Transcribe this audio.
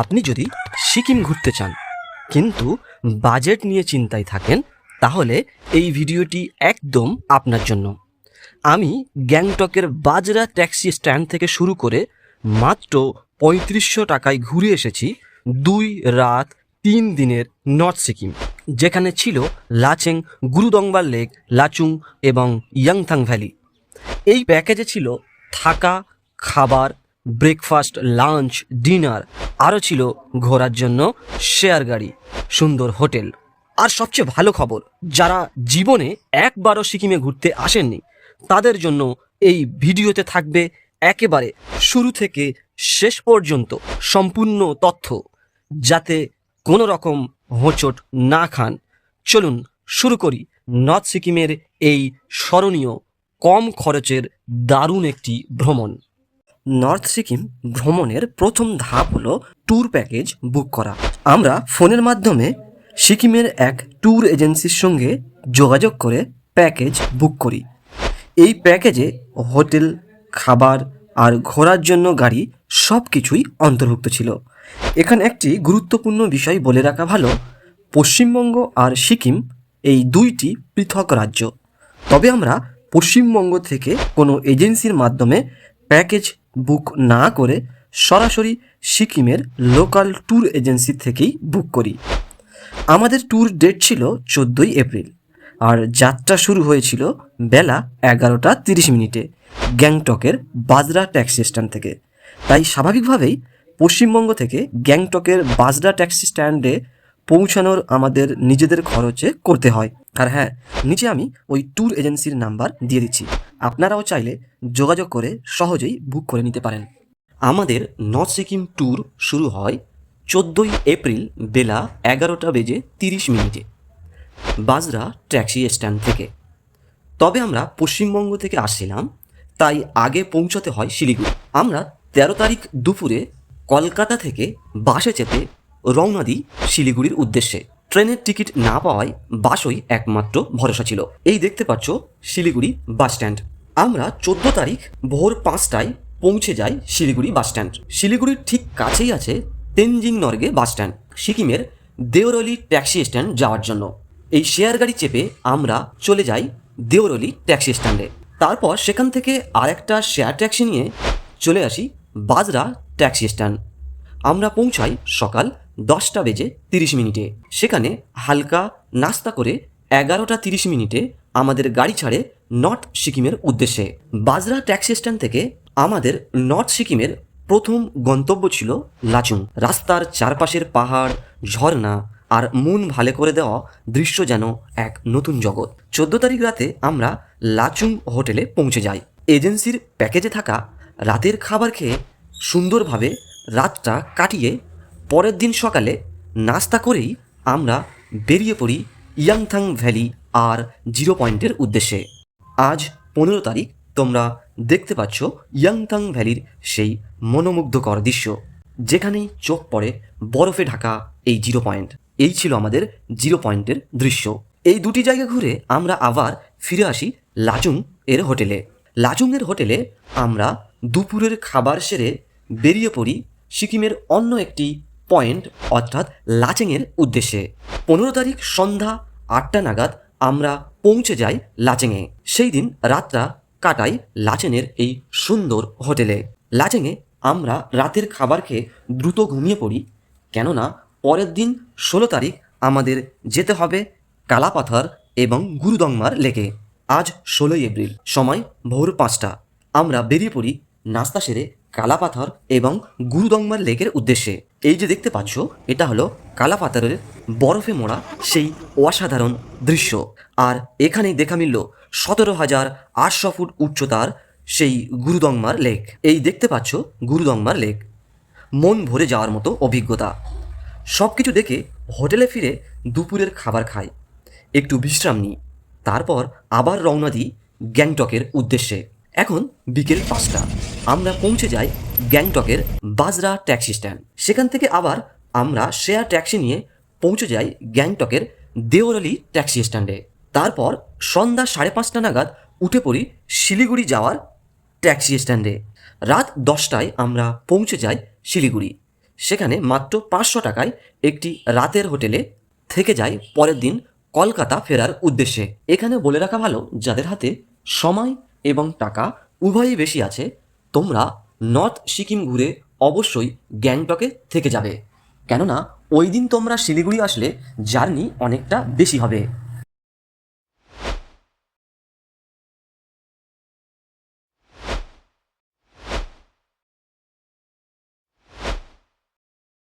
আপনি যদি সিকিম ঘুরতে চান, কিন্তু বাজেট নিয়ে চিন্তায় থাকেন, তাহলে এই ভিডিওটি একদম আপনার জন্য। আমি গ্যাংটকের বাজরা ট্যাক্সি স্ট্যান্ড থেকে শুরু করে মাত্র পঁয়ত্রিশশো টাকায় ঘুরে এসেছি দুই রাত তিন দিনের নর্থ সিকিম, যেখানে ছিল লাচেং, গুরুদংবার লেক, লাচুং এবং ইয়াংথাং ভ্যালি। এই প্যাকেজে ছিল থাকা, খাবার ব্রেকফাস্ট, লাঞ্চ, ডিনার আরও ছিল ঘোরার জন্য শেয়ার গাড়ি, সুন্দর হোটেল। আর সবচেয়ে ভালো খবর, যারা জীবনে একবারও সিকিমে ঘুরতে আসেননি, তাদের জন্য এই ভিডিওতে থাকবে একেবারে শুরু থেকে শেষ পর্যন্ত সম্পূর্ণ তথ্য, যাতে কোনো রকম হোঁচট না খান। চলুন শুরু করি নর্থ সিকিমের এই স্মরণীয় কম খরচের দারুণ একটি ভ্রমণ। নর্থ সিকিম ভ্রমণের প্রথম ধাপ হলো ট্যুর প্যাকেজ বুক করা। আমরা ফোনের মাধ্যমে সিকিমের এক ট্যুর এজেন্সির সঙ্গে যোগাযোগ করে প্যাকেজ বুক করি। এই প্যাকেজে হোটেল, খাবার আর ঘোরার জন্য গাড়ি সব কিছুই অন্তর্ভুক্ত ছিল। এখানে একটি গুরুত্বপূর্ণ বিষয় বলে রাখা ভালো, পশ্চিমবঙ্গ আর সিকিম এই দুইটি পৃথক রাজ্য। তবে আমরা পশ্চিমবঙ্গ থেকে কোনো এজেন্সির মাধ্যমে প্যাকেজ বুক না করে সরাসরি সিকিমের লোকাল ট্যুর এজেন্সি থেকেই বুক করি। আমাদের ট্যুর ডেট ছিল চোদ্দোই এপ্রিল আর যাত্রা শুরু হয়েছিল বেলা এগারোটা তিরিশ মিনিটে গ্যাংটকের বাজরা ট্যাক্সি স্ট্যান্ড থেকে। তাই স্বাভাবিকভাবেই পশ্চিমবঙ্গ থেকে গ্যাংটকের বাজরা ট্যাক্সি স্ট্যান্ডে পৌঁছানোর আমাদের নিজেদের খরচে করতে হয়। আর হ্যাঁ নিচে আমি ওই ট্যুর এজেন্সির নাম্বার দিয়ে দিচ্ছি। আপনারাও চাইলে যোগাযোগ করে সহজেই বুক করে নিতে পারেন। আমাদের নর্থ সিকিম ট্যুর শুরু হয় চোদ্দোই এপ্রিল বেলা এগারোটা বেজে তিরিশ মিনিটে বাজরা ট্যাক্সি স্ট্যান্ড থেকে। তবে আমরা পশ্চিমবঙ্গ থেকে আসছিলাম, তাই আগে পৌঁছতে হয় শিলিগুড়ি। আমরা তেরো তারিখ দুপুরে কলকাতা থেকে বাসে চেপে রওনা দিই শিলিগুড়ির উদ্দেশ্যে। ট্রেনের টিকিট না পাওয়ায় বাসই একমাত্র ভরসা ছিল। এই দেখতে পাচ্ছ শিলিগুড়ি বাস স্ট্যান্ড। আমরা চোদ্দ তারিখ ভোর পাঁচটায় পৌঁছে যাই শিলিগুড়ি বাস স্ট্যান্ড। শিলিগুড়ির ঠিক কাছেই আছে তেনজিং নর্গে বাস স্ট্যান্ড, সিকিমের দেওরলি ট্যাক্সি স্ট্যান্ড যাওয়ার জন্য। এই শেয়ার গাড়ি চেপে আমরা চলে যাই দেওরলি ট্যাক্সি স্ট্যান্ডে। তারপর সেখান থেকে আরেকটা শেয়ার ট্যাক্সি নিয়ে চলে আসি বাজরা ট্যাক্সি স্ট্যান্ড। আমরা পৌঁছাই সকাল দশটা বেজে তিরিশ মিনিটে। সেখানে হালকা নাস্তা করে এগারোটা তিরিশ মিনিটে আমাদের গাড়ি ছাড়ে নর্থ সিকিমের উদ্দেশ্যে। বাজরা ট্যাক্সি স্ট্যান্ড থেকে আমাদের নর্থ সিকিমের প্রথম গন্তব্য ছিল লাচুং। রাস্তার চারপাশের পাহাড়, ঝর্ণা আর মন ভালো করে দেওয়া দৃশ্য যেন এক নতুন জগৎ। চোদ্দ তারিখ রাতে আমরা লাচুং হোটেলে পৌঁছে যাই। এজেন্সির প্যাকেজে থাকা রাতের খাবার খেয়ে সুন্দরভাবে রাতটা কাটিয়ে পরের দিন সকালে নাস্তা করেই আমরা বেরিয়ে পড়ি ইয়াংথাং ভ্যালি আর জিরো পয়েন্টের উদ্দেশ্যে। আজ পনেরো তারিখ, তোমরা দেখতে পাচ্ছ ইয়াংথাং ভ্যালির সেই মনোমুগ্ধকর দৃশ্য, যেখানেই চোখ পড়ে বরফে ঢাকা এই জিরো পয়েন্ট। এই ছিল আমাদের জিরো পয়েন্টের দৃশ্য। এই দুটি জায়গা ঘুরে আমরা আবার ফিরে আসি লাচুং এর হোটেলে। লাচুংয়ের হোটেলে আমরা দুপুরের খাবার সেরে বেরিয়ে পড়ি সিকিমের অন্য একটি পয়েন্ট অর্থাৎ লাচেংয়ের উদ্দেশ্যে। পনেরো তারিখ সন্ধ্যা আটটা নাগাদ আমরা পৌঁছে যাই লাচেংয়ে। সেই দিন রাতটা কাটাই লাচেনের এই সুন্দর হোটেলে। লাচেংয়ে আমরা রাতের খাবার খেয়ে দ্রুত ঘুমিয়ে পড়ি, কেননা পরের দিন ষোলো তারিখ আমাদের যেতে হবে কালাপাথর এবং গুরুদংমার লেকে। আজ ষোলোই এপ্রিল, সময় ভোর পাঁচটা। আমরা বেরিয়ে পড়ি নাস্তা সেরে কালাপাথর এবং গুরুদংমার লেকের উদ্দেশ্যে। এই যে দেখতে পাচ্ছ, এটা হলো কালাপাথরের বরফে মোড়া সেই অসাধারণ দৃশ্য। আর এখানেই দেখা মিলল সতেরো হাজার আটশো ফুট উচ্চতার সেই গুরুদংমার লেক। এই দেখতে পাচ্ছ গুরুদংমার লেক। মন ভরে যাওয়ার মতো অভিজ্ঞতা। সব কিছু দেখে হোটেলে ফিরে দুপুরের খাবার খাই, একটু বিশ্রাম নিই, তারপর আবার রওনা দিই গ্যাংটকের উদ্দেশ্যে। এখন বিকেল পাঁচটা, আমরা পৌঁছে যাই গ্যাংটকের বাজরা ট্যাক্সি স্ট্যান্ড। সেখান থেকে আবার আমরা শেয়ার ট্যাক্সি নিয়ে পৌঁছে যাই গ্যাংটকের দেওরলি ট্যাক্সি স্ট্যান্ডে। তারপর সন্ধ্যা সাড়ে পাঁচটা নাগাদ উঠে পড়ি শিলিগুড়ি যাওয়ার ট্যাক্সি স্ট্যান্ডে। রাত দশটায় আমরা পৌঁছে যাই শিলিগুড়ি। সেখানে মাত্র পাঁচশো টাকায় একটি রাতের হোটেলে থেকে যায় পরের দিন কলকাতা ফেরার উদ্দেশ্যে। এখানে বলে রাখা ভালো, যাদের হাতে সময় এবং টাকা উভয়ই বেশি আছে, তোমরা নর্থ সিকিম ঘুরে অবশ্যই গ্যাংটকে থেকে যাবে। কেননা, ওই দিন তোমরা শিলিগুড়ি আসলে জার্নি অনেকটা বেশি হবে।